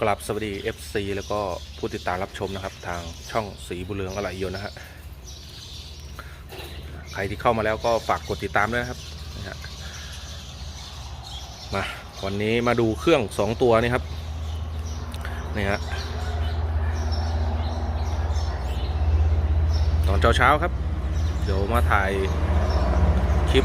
กลับสวัสดี FC แล้วก็ผู้ติดตามรับชมนะครับ ทางช่องสีบุเรืองอะไรยนนะฮะใครที่เข้ามาแล้วก็ฝากกดติดตามด้วยนะครับมาวันนี้มาดูเครื่อง 2 ตัวนี่ครับนี่ฮะตอนเช้าๆครับ เดี๋ยวมาถ่ายคลิป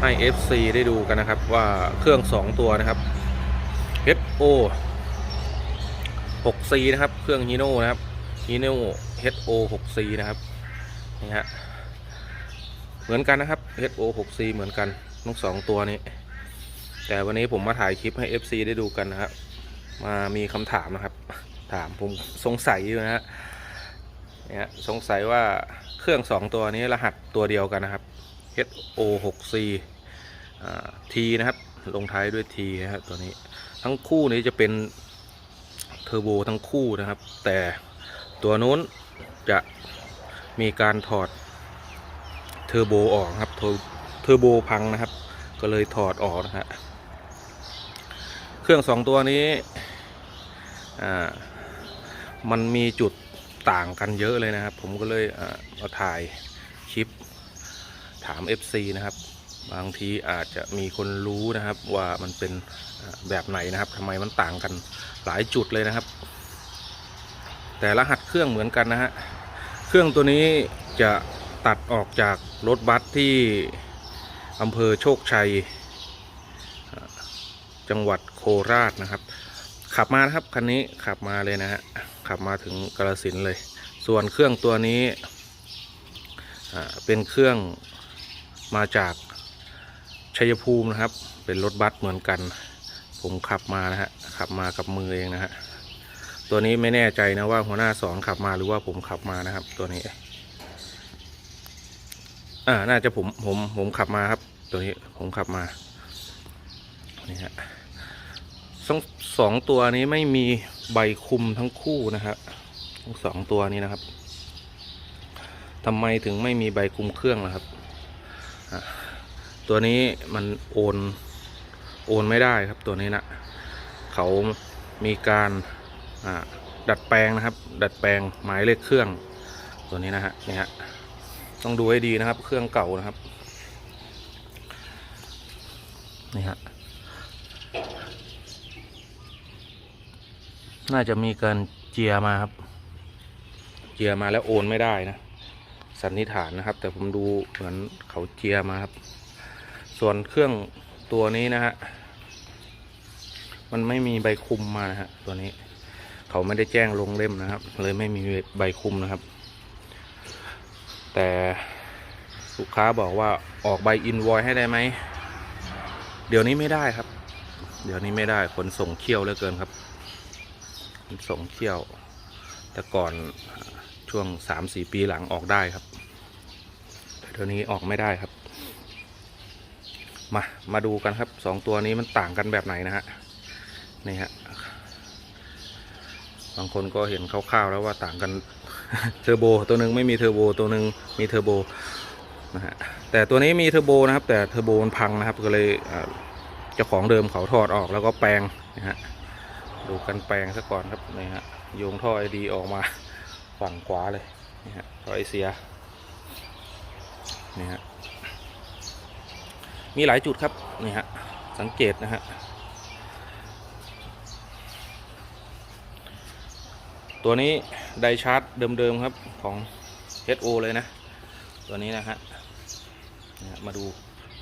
ให้ FC ได้ดูกันนะครับว่าเครื่อง 2 ตัวนะครับ HO 6C นะครับ เครื่อง Hino นะครับ Hino HO 6C นะครับ นี่ฮะ เหมือนกันนะครับ HO 6C เหมือนกันทั้งสองตัวนี้ แต่วันนี้ผมมาถ่ายคลิปให้ FC ได้ดูกันนะครับ มามีคำถามนะครับ ถามผมสงสัยอยู่นะฮะเนี่ยสงสัยว่าเครื่องสองตัวนี้รหัสตัวเดียวกันนะครับ HO 6C T นะครับ ลงท้ายด้วย T นะครับตัวนี้ ทั้งคู่นี้จะเป็น เทอร์โบทั้งคู่นะครับ แต่ตัวนู้นจะมีการถอดเทอร์โบออกครับ เทอร์เทอร์โบพังนะครับ ก็เลยถอดออกนะฮะเครื่องสองตัวนี้อ่ามันมีจุดต่างกันเยอะเลยนะครับ ผมก็เลยอ่าเอาถ่ายคลิปถาม FC นะครับ บางทีอาจจะมีคนรู้นะครับว่ามันเป็นแบบไหนนะครับทำไมมันต่างกันหลายจุดเลยนะครับ แต่รหัสเครื่องเหมือนกันนะฮะเครื่องตัวนี้จะตัดออกจากรถบัสที่อำเภอโชคชัย จังหวัดโคราชนะครับ ขับมานะครับคันนี้ขับมาเลยนะฮะขับมาถึงกาลสินเลย ส่วนเครื่องตัวนี้เป็นเครื่องมาจาก ชัยภูมินะครับ เป็นรถบัสเหมือนกัน ผมขับมานะฮะขับมากับมือเองนะฮะตัวนี้ไม่แน่ใจนะว่าหัวหน้าสอนขับมาหรือว่าผมขับมานะครับ ตัวนี้อ่าน่าจะผมผมผมขับมาครับ ตัวนี้ผมขับมานี่ฮะสองสองตัวนี้ไม่มีใบคุมทั้งคู่นะฮะทั้งสองตัวนี้นะครับทำไมถึงไม่มีใบคุมเครื่องนะครับอ่า ตัวนี้มันโอนโอนไม่ได้ครับตัวนี้นะเขามีการดัดแปลงนะครับ ดัดแปลงหมายเลขเครื่องตัวนี้นะฮะนี่ฮะต้องดูให้ดีนะครับ เครื่องเก่านะครับนี่ฮะน่าจะมีการเจียมาครับ เจียมาแล้วโอนไม่ได้นะสันนิษฐานนะครับ แต่ผมดูเหมือนเขาเจียมาครับ ส่วนเครื่องตัวนี้นะฮะ มันไม่มีใบคุมมานะฮะ ตัวนี้ เขาไม่ได้แจ้งลงเล่มนะครับ เลยไม่มีใบคุมนะครับ แต่ลูกค้าบอกว่าออกใบอินวอยให้ได้ไหม เดี๋ยวนี้ไม่ได้ครับ เดี๋ยวนี้ไม่ได้ขนส่งเขี้ยวเหลือเกินครับขนส่งเขี้ยว แต่ก่อนช่วงสามสี่ปีหลังออกได้ครับแต่เดี๋ยวนี้ออกไม่ได้ครับ มา มาดูกันครับสองตัวนี้มันต่างกันแบบไหนนะฮะนี่ฮะบางคนก็เห็นคร่าวๆแล้วว่าต่างกันเทอร์โบตัวหนึ่งไม่มีเทอร์โบตัวหนึ่งมีเทอร์โบนะฮะแต่ตัวนี้มีเทอร์โบนะครับ แต่เทอร์โบมันพังนะครับก็เลยเจ้าของเดิมเขาถอดออกแล้วก็แปลงนะฮะดูกันแปลงซะก่อนครับนี่ฮะโยงท่อไอดีออกมาฝั่งขวาเลยนี่ฮะท่อไอเสียนี่ฮะ มีหลายจุดครับนี่ฮะสังเกตนะฮะตัวนี้ไดชาร์จเดิมๆครับของ HO เลยนะ ตัวนี้นะฮะนี่ฮะมาดู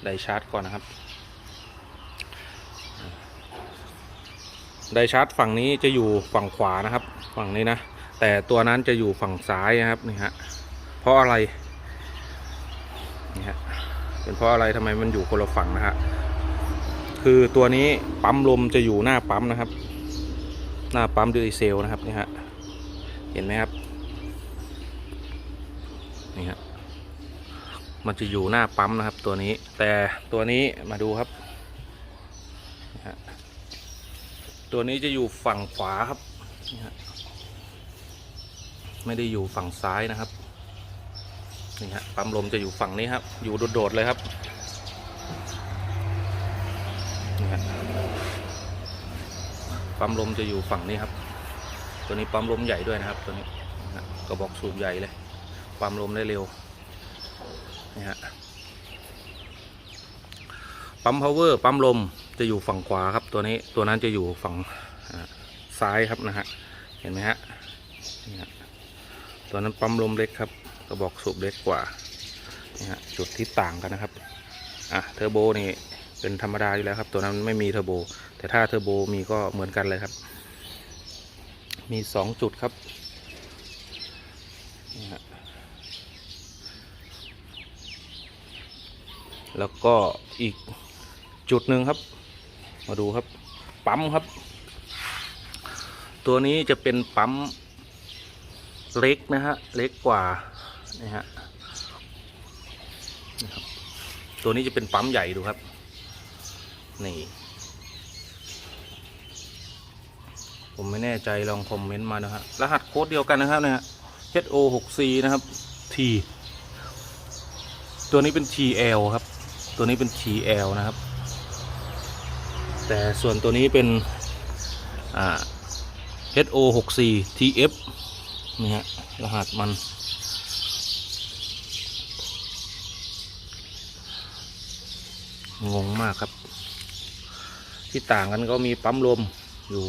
ไดชาร์จก่อนนะครับไดชาร์จฝั่งนี้จะอยู่ฝั่งขวานะครับ ฝั่งนี้นะ แต่ตัวนั้นจะอยู่ฝั่งซ้ายนะครับนี่ฮะเพราะอะไรนี่ฮะ เป็นเพราะอะไรทำไมมันอยู่คนละฝั่งนะฮะคือตัวนี้ปั๊มลมจะอยู่หน้าปั๊มนะครับ หน้าปั๊มดีเซลนะครับนี่ฮะเห็นไหมครับนี่ฮะมันจะอยู่หน้าปั๊มนะครับ ตัวนี้แต่ตัวนี้มาดูครับตัวนี้จะอยู่ฝั่งขวาครับ ไม่ได้อยู่ฝั่งซ้ายนะครับ นี่ฮะปั๊มลมจะอยู่ฝั่งนี้ครับ อยู่โดดๆเลยครับนี่ฮะปั๊มลมจะอยู่ฝั่งนี้ครับ ตัวนี้ปั๊มลมใหญ่ด้วยนะครับ ตัวนี้กระบอกสูบใหญ่เลย ปั๊มลมได้เร็วนี่ฮะปั๊มพาวเวอร์ปั๊มลมจะอยู่ฝั่งขวาครับ ตัวนี้ตัวนั้นจะอยู่ฝั่งซ้ายครับนะฮะเห็นไหมฮะตัวนั้นปั๊มลมเล็กครับ กระบอกสูบเล็กกว่านี่ฮะจุดที่ต่างกันนะครับอะเทอร์โบนี่เป็นธรรมดาอยู่แล้วครับ ตัวนั้นไม่มีเทอร์โบ แต่ถ้าเทอร์โบมีก็เหมือนกันเลยครับ มีสองจุดครับนี่ฮะแล้วก็อีกจุดหนึ่งครับ มาดูครับปั๊มครับ ตัวนี้จะเป็นปั๊มเล็กนะฮะ เล็กกว่า นี่ฮะนี่ครับ ตัวนี้จะเป็นปั๊มใหญ่ดูครับ นี่ ผมไม่แน่ใจลองคอมเมนต์มานะฮะรหัสโค้ดเดียวกันนะครับเนี่ย HO 6 C นะครับ T ตัวนี้เป็น TL ครับ ตัวนี้เป็น TL นะครับ แต่ส่วนตัวนี้เป็น อ่า HO 6 C TF นี่ฮะรหัสมัน งงมากครับ ที่ต่างกันก็มีปั๊มลมอยู่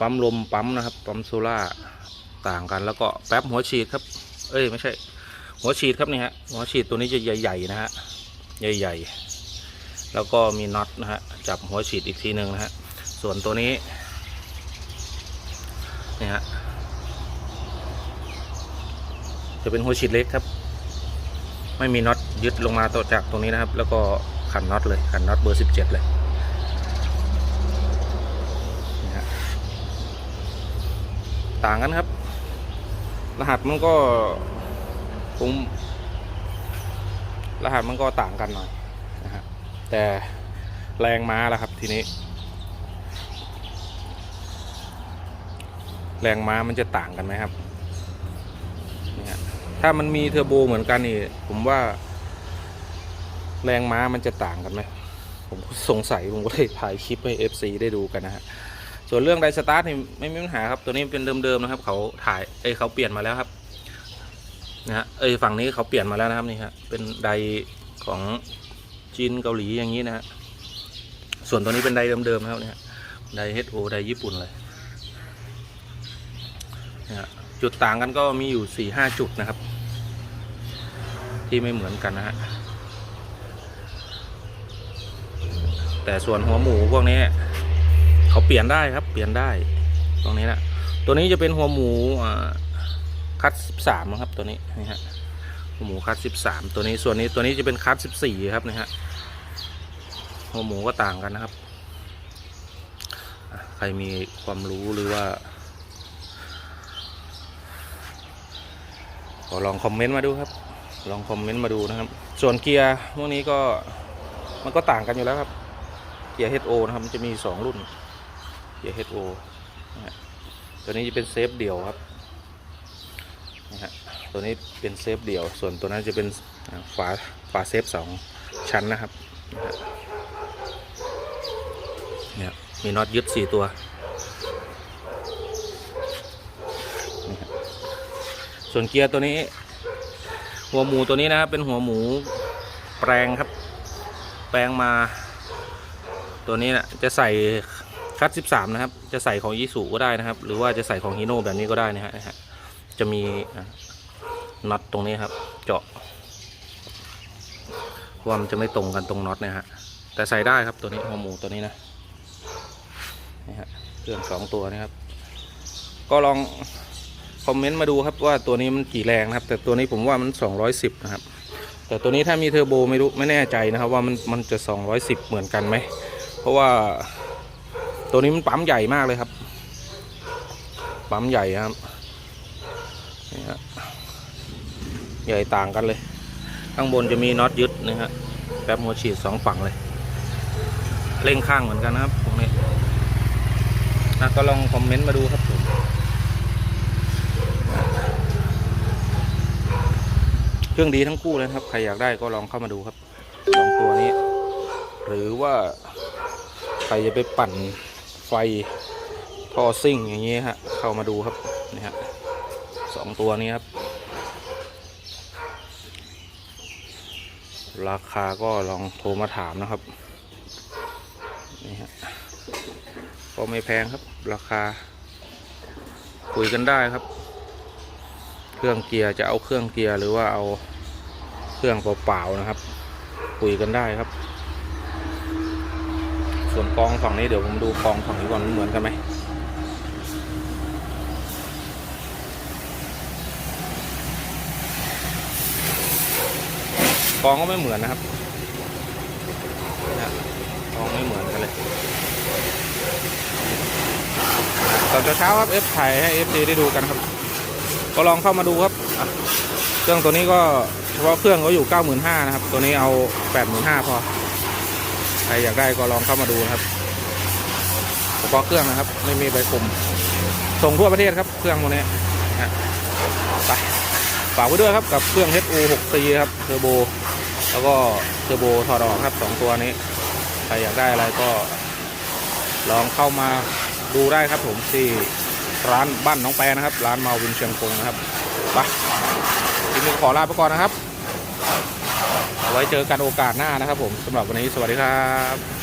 ปั๊มลมปั๊มนะครับ ปั๊มโซล่าต่างกันแล้วก็แป๊บหัวฉีดครับ เอ้ยไม่ใช่ หัวฉีดครับนี่ฮะหัวฉีดตัวนี้จะใหญ่ๆนะฮะใหญ่ๆ แล้วก็มีน็อตนะฮะจับหัวฉีดอีกทีหนึ่งนะฮะส่วนตัวนี้นี่ฮะจะเป็นหัวฉีดเล็กครับ ไม่มีน็อตยึดลงมาต่อจากตรงนี้นะครับ แล้วก็ ขันน็อตเลยขันน็อตเบอร์สิบเจ็ดเลยต่างกันครับ รหัสมันก็คงรหัสมันก็ต่างกันหน่อยนะฮะแต่แรงม้าแล้วครับทีนี้ แรงม้ามันจะต่างกันไหมครับนี่ฮะถ้ามันมีเทอร์โบเหมือนกันนี่ผมว่า แรงม้ามันจะต่างกันไหมผมสงสัยผมก็เลยถ่ายคลิปให้ FC ได้ดูกันนะฮะส่วนเรื่องไดสตาร์ทนี่ไม่มีปัญหาครับ ตัวนี้เป็นเดิมๆนะครับ เขาถ่ายเอ้เขาเปลี่ยนมาแล้วครับนะฮะเอ้ฝั่งนี้เขาเปลี่ยนมาแล้วนะครับนี่ฮะเป็นไดของจีนเกาหลีอย่างนี้นะฮะส่วนตัวนี้เป็นไดเดิมๆนะครับเนี่ยได HO ไดญี่ปุ่นเลยนะฮะจุดต่างกันก็มีอยู่สี่ห้าจุดนะครับ ที่ไม่เหมือนกันนะฮะ แต่ส่วนหัวหมูพวกนี้เขาเปลี่ยนได้ครับ เปลี่ยนได้ ตรงนี้นะตัวนี้จะเป็นหัวหมูคัดสิบสามครับตัวนี้นี่ฮะหัวหมูคัดสิบสามตัวนี้ส่วนนี้ตัวนี้จะเป็นคัดสิบสี่ครับนี่ฮะหัวหมูก็ต่างกันนะครับ ใครมีความรู้หรือว่าก็ลองคอมเมนต์มาดูครับ ลองคอมเมนต์มาดูนะครับ ส่วนเกียร์พวกนี้ก็มันก็ต่างกันอยู่แล้วครับ เกียร์ HO นะครับมันจะมีสองรุ่น เกียร์ HO นะฮะตัวนี้จะเป็นเซฟเดี่ยวครับนะฮะตัวนี้เป็นเซฟเดี่ยว ส่วนตัวนั้นจะเป็นฝาฝาเซฟสองชั้นนะครับนะฮะเนี่ยมีน็อตยึดสี่ตัวนะฮะส่วนเกียร์ตัวนี้ หัวหมูตัวนี้นะครับเป็นหัวหมูแปลงครับ แปลงมา ตัวนี้นะจะใส่คัด 13 นะครับ จะใส่ของยีสูก็ได้นะครับ หรือว่าจะใส่ของฮีโน่แบบนี้ก็ได้นะฮะจะมีน็อตตรงนี้ครับ เจาะว่ามันจะไม่ตรงกันตรงน็อตนะฮะแต่ใส่ได้ครับตัวนี้หัวหมูตัวนี้นะนี่ฮะเครื่องสองตัวนะครับ ก็ลองคอมเมนต์มาดูครับว่าตัวนี้มันกี่แรงนะครับ แต่ตัวนี้ผมว่ามัน 210 นะครับ แต่ตัวนี้ถ้ามีเทอร์โบไม่รู้ไม่แน่ใจนะครับ ว่ามันมันจะ 210 เหมือนกันไหม เพราะว่าตัวนี้มันปั๊มใหญ่มากเลยครับ ปั๊มใหญ่ครับนี่ฮะใหญ่ต่างกันเลย ข้างบนจะมีน็อตยึดนะฮะแป๊บหัวฉีดสองฝั่งเลยเร่งข้างเหมือนกันนะครับตรงนี้นะก็ลองคอมเมนต์มาดูครับผมเครื่องดีทั้งคู่เลยนะครับ ใครอยากได้ก็ลองเข้ามาดูครับสองตัวนี้ หรือว่า ครจะไปปั่นไฟท่อซิ่งอย่างนี้ฮะ เข้ามาดูครับนี่ฮะสองตัวนี้ครับ ราคาก็ลองโทรมาถามนะครับนี่ฮะก็ไม่แพงครับ ราคา คุยกันได้ครับ เครื่องเกียร์จะเอาเครื่องเกียร์หรือว่าเอาเครื่องเปล่าๆนะครับ คุยกันได้ครับ ส่วนกองฝั่งนี้เดี๋ยวผมดูกองฝั่งนี้ก่อนเหมือนกันไหมกองก็ไม่เหมือนนะครับนะกองไม่เหมือนกันเลยตอนเช้าครับเอฟถ่ายให้เอฟซีได้ดูกันครับ ก็ลองเข้ามาดูครับเครื่องตัวนี้ก็เฉพาะเครื่องก็อยู่ 95,000 นะครับ ตัวนี้เอา 85,000 พอ รอยากได้ก็ลองเข้ามาดูนะครับเฉพาะเครื่องนะครับ ไม่มีใบคุมส่งทั่วประเทศครับเครื่องตัวนี้นะไปฝากไว้ด้วยครับกับเครื่อง HO 6 c ครับเทอร์โบแล้วก็เทอร์โบถอดอกครับสองตัวนี้ใครอยากได้อะไรก็ ลองเข้ามาดูได้ครับผมที่ร้านบ้านน้องแปนะครับ ร้านมาวินเชียงคงนะครับไปทีนี้ขอลาไปก่อนนะครับ ไว้เจอกันโอกาสหน้านะครับผมสำหรับวันนี้สวัสดีครับ